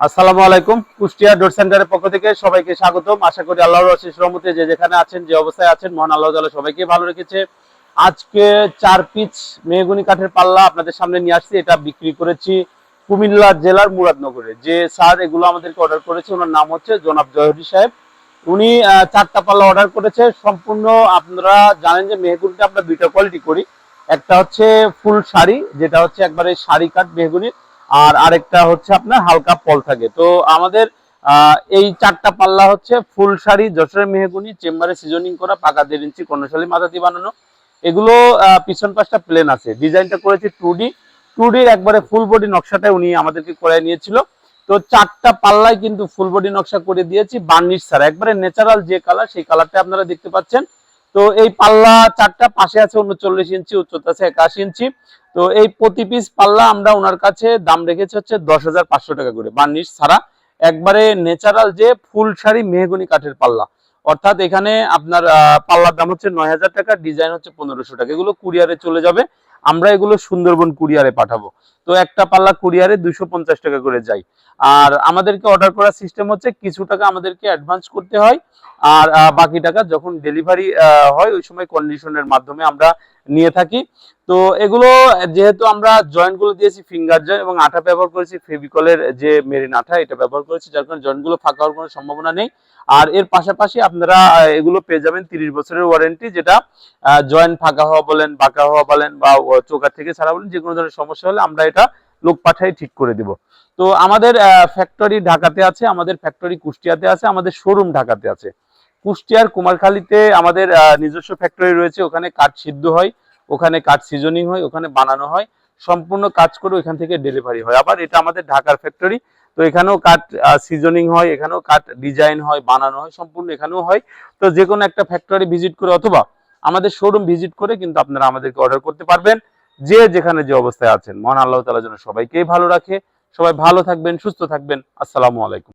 আসসালামু আলাইকুম। কুষ্টিয়া ডোর সেন্টারের পক্ষ থেকে সবাইকে স্বাগতম। আশা করি আল্লাহর অশেষ রহমতে যে যেখানে আছেন, যে অবস্থায় আছেন, মহান আল্লাহ তাআলা সবাইকে ভালো রেখেছে। আজকে চার পিচ মেহগুনি কাঠের পাল্লা আপনাদের সামনে নিয়ে আসছি। এটা বিক্রি করেছি কুমিল্লা জেলার মুরাদনগরে। যে স্যার এগুলো আমাদেরকে অর্ডার করেছে, ওনার নাম হচ্ছে জনাব জহরি সাহেব। উনি চারটা পাল্লা অর্ডার করেছে। সম্পূর্ণ আপনারা জানেন যে মেহগুনিটা আমরা দুইটা কোয়ালিটি করি। একটা হচ্ছে ফুল শাড়ি, যেটা হচ্ছে একবারে শাড়ি কাঠ মেহগুনির। আর আরেকটা হচ্ছে আপনার হালকা পল থাকে। তো আমাদের এই চারটা পাল্লা হচ্ছে ফুল শাড়ি, যশোরের মেহগুনি, চেম্বারে সিজনিং করা, পাকা দেড় ইঞ্চি কর্ণশালী মাদাতি বানানো। এগুলো পিছন পাশটা প্লেন আছে। ডিজাইনটা করেছি টু ডি। টু ডির একবারে ফুল বডি নকশাটা উনি আমাদেরকে করে নিয়েছিল। তো চারটা পাল্লায় কিন্তু ফুল বডি নকশা করে দিয়েছি, বার্নিশ ছাড়া। একবারে ন্যাচারাল যে কালার সেই কালারটা আপনারা দেখতে পাচ্ছেন। তো এই পাল্লা চারটা পাশে আছে উনচল্লিশ ইঞ্চি, উচ্চতা আছে একাশি ইঞ্চি। তো এই প্রতি পিস পাল্লা আমরা ওনার কাছে দাম রেখেছি হচ্ছে দশ হাজার পাঁচশো টাকা করে, বার্নিশ ছাড়া। একবারে ন্যাচারাল যে ফুল শাড়ি মেহগুনি কাঠের পাল্লা। অর্থাৎ এখানে আপনার পাল্লার দাম হচ্ছে নয় হাজার টাকা ডিজাইন হচ্ছে পনেরোশো টাকা। এগুলো কুরিয়ারে চলে যাবে। আমরা এগুলো সুন্দরবন কুরিয়ারে পাঠাবো। তো একটা পাল্লা কুরিয়ারে দুইশো পঞ্চাশ টাকা করে যাই আর আমাদেরকে অর্ডার করার সিস্টেম হচ্ছে কিছু টাকা আমাদেরকে অ্যাডভান্স করতে হয়, আর বাকি টাকা যখন ডেলিভারি হয় ওই সময় কন্ডিশনের মাধ্যমে আমরা নিয়ে থাকি। তো এগুলো যেহেতু আমরা জয়েন্টগুলো দিয়েছি ফিঙ্গার জয়েন্ট এবং আঠা ব্যবহার করেছি, ফেভিকলের যে মেরিন আঠা, এটা ব্যবহার করেছি, যার কারণে জয়েন্টগুলো ফাঁকা হওয়ার কোনো সম্ভাবনা নেই। আর এর পাশাপাশি আপনারা এগুলো পেয়ে যাবেন তিরিশ বছরের ওয়ারেন্টি যেটা জয়েন্ট ফাঁকা হওয়া বলেন, বাঁকা হওয়া বলেন বা চোখা থেকে ছাড়া বলেন যে কোনো ধরনের সমস্যা হলে আমরা এটা লোক পাঠাই ঠিক করে দিব। তো আমাদের ফ্যাক্টরি ঢাকাতে আছে, আমাদের ফ্যাক্টরি কুষ্টিয়াতে আছে, আমাদের শোরুম ঢাকাতে আছে। কুষ্টিয়ার কুমারখালীতে আমাদের নিজস্ব ফ্যাক্টরি রয়েছে, ওখানে কাঠ সিদ্ধ হয়, ওখানে কাঠ সিজনিং হয়, ওখানে বানানো হয়, সম্পূর্ণ কাজ করে ওইখান থেকে ডেলিভারি হয়। আবার এটা আমাদের ঢাকার ফ্যাক্টরি তো এখানেও কাঠ সিজনিং হয়, এখানেও কাঠ ডিজাইন হয়, বানানো হয়, সম্পূর্ণ এখানেও হয়। তো যে কোনো একটা ফ্যাক্টরি ভিজিট করে, অথবা আমাদের শোরুম ভিজিট করে কিন্তু আপনারা আমাদেরকে অর্ডার করতে পারবেন। যে যেখানে যে অবস্থায় আছেন। মহান আল্লাহ তালা যেন সবাইকেই ভালো রাখে। সবাই ভালো থাকবেন, সুস্থ থাকবেন। আসসালামু আলাইকুম।